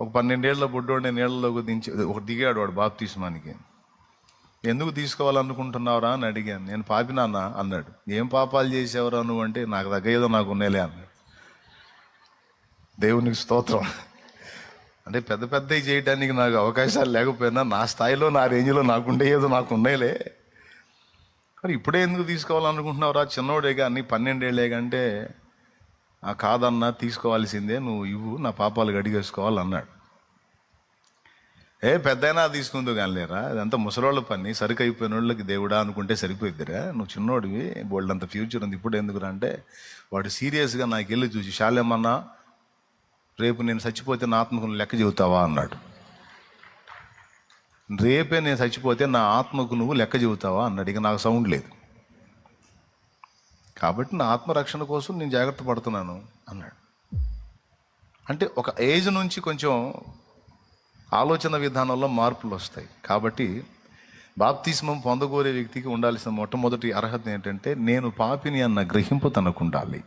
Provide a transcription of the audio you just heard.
ఒక పన్నెండేళ్ళ బుడ్డోడిని నీళ్ళలోకి దించి ఒక దిగాడు వాడు బాప్తీసమానికి. ఎందుకు తీసుకోవాలనుకుంటున్నావురా? అని అడిగాను. నేను పాపినాన్న అన్నాడు. ఏం పాపాలు చేసేవరా నువ్వు? అంటే నాకు దగ్గర ఏదో నాకు ఉన్నాయిలే అన్నాడు. దేవునికి స్తోత్రం. అంటే పెద్ద పెద్దవి చేయడానికి నాకు అవకాశాలు లేకపోయినా నా స్థాయిలో నా రేంజ్లో నాకుండే ఏదో నాకు ఉన్నాయిలే. మరి ఇప్పుడే ఎందుకు తీసుకోవాలనుకుంటున్నావురా? చిన్నోడే కానీ పన్నెండేళ్ళే కంటే కాదన్నా తీసుకోవాల్సిందే నువ్వు ఇవ్వు నా పాపాలు గడిగేసుకోవాలన్నాడు ఏ పెద్దయినా తీసుకుందో కానీ లేరా అదంతా ముసలోళ్ళ పని సరుకు అయిపోయిన వాళ్ళకి దేవుడా అనుకుంటే సరిపోయిద్దిరా నువ్వు చిన్నోడివి బోల్డ్ అంత ఫ్యూచర్ ఉంది ఇప్పుడు ఎందుకురా అంటే వాడు సీరియస్గా నాకు వెళ్ళి చూసి శాలేమన్నా రేపు నేను చచ్చిపోతే నా ఆత్మకు లెక్క చెబుతావా? అన్నాడు. రేపే నేను చచ్చిపోతే నా ఆత్మకు నువ్వు లెక్క చెబుతావా? అన్నాడు. ఇక నాకు సౌండ్ లేదు. కాబట్టి నా ఆత్మరక్షణ కోసం నేను జాగ్రత్త పడుతున్నాను అన్నాడు. అంటే ఒక ఏజ్ నుంచి కొంచెం ఆలోచన విధానంలో మార్పులు వస్తాయి. కాబట్టి బాప్తిస్మం పొందగోరే వ్యక్తికి ఉండాల్సిన మొట్టమొదటి అర్హత ఏంటంటే నేను పాపిని అన్న గ్రహింపు తనకు ఉండాలి.